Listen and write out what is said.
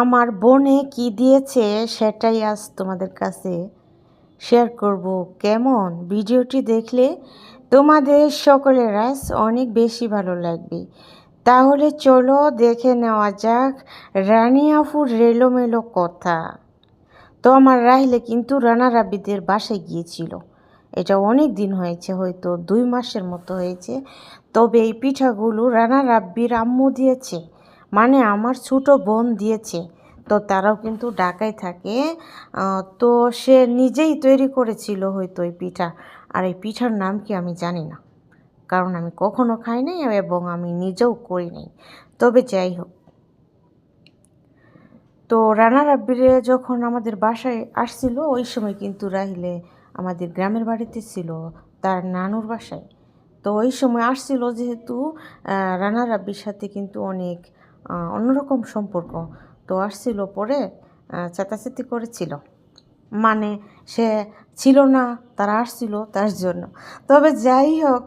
আমার বোনে কি দিয়েছে সেটাই আজ তোমাদের কাছে শেয়ার করব। কেমন? ভিডিওটি দেখলে তোমাদের সকলের আজ অনেক বেশি ভালো লাগবে। তাহলে চলো দেখে নেওয়া যাক রানিয়াপুর রেলোমেলো কথা। তো আমার রাহিলে কিন্তু রানা রাব্বিদের বাসায় গিয়েছিল। এটা অনেক দিন হয়েছে, হয়তো দুই মাসের মতো হয়েছে। তবে এই পিঠাগুলো রানা রাব্বির আম্মু দিয়েছে। মানে আমার ছোটো বোন দিয়েছে। তো তারাও কিন্তু ঢাকায় থাকে। তো সে নিজেই তৈরি করেছিল হয়তো এই পিঠা। আর এই পিঠার নাম কি আমি জানি না। কারণ আমি কখনো খাই নাই এবং আমি নিজেও করি নাই। তবে যাই হোক। তো রানা রাব্বিরে যখন আমাদের বাসায় আসছিল, ওই সময় কিন্তু রাহিলে আমাদের গ্রামের বাড়িতে ছিল তার নানুর বাসায়। তো ওই সময় আসছিল যেহেতু রানা রাব্বির সাথে কিন্তু অনেক অন্যরকম সম্পর্ক। তো আসছিল পরে চেতাচেতি করেছিল। মানে সে ছিল না, তারা আসছিল তার জন্য। তবে যাই হোক